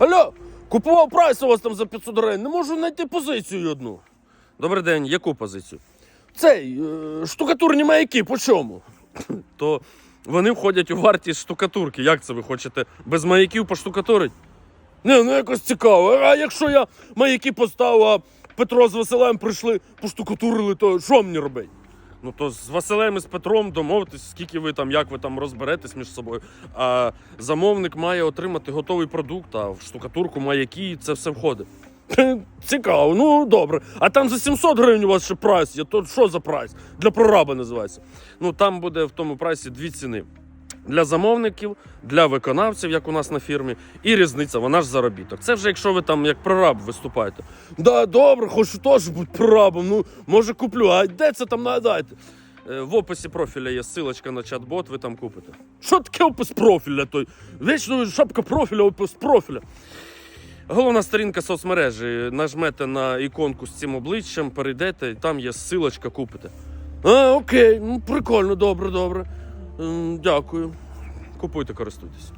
Алло, купував прайс у вас там за 500 гривень, не можу знайти позицію одну. Добрий день, яку позицію? Цей, е, штукатурні маяки, по чому? То вони входять у вартість штукатурки. Як це ви хочете без маяків поштукатурить? Не, ну якось цікаво. А якщо я маяки поставив, а Петро з Василем прийшли, поштукатурили, то що мені робити? Ну то з Василем і з Петром домовитись, скільки ви там, як ви там розберетесь між собою. А замовник має отримати готовий продукт, а в штукатурку маяки це все входить. Цікаво, ну добре. А там за 700 гривень у вас ще прайс є. То що за прайс? Для прораба називається. Ну там буде в тому прайсі дві ціни. Для замовників, для виконавців, як у нас на фірмі, і різниця, вона ж заробіток. Це вже якщо ви там як прораб виступаєте. Да, добре, хочу теж бути прорабом. Ну, може куплю. А де це там нагадайте? Е, В описі профіля є ссылочка на чат-бот, ви там купите. Що таке опис профіля? Той? Вічно шапка профіля, опис профіля. Головна сторінка соцмережі. Нажмете на іконку з цим обличчям, перейдете, і там є ссылочка, купите. А, окей, ну прикольно, добре, добре. Дякую. Купуйте, користуйтесь.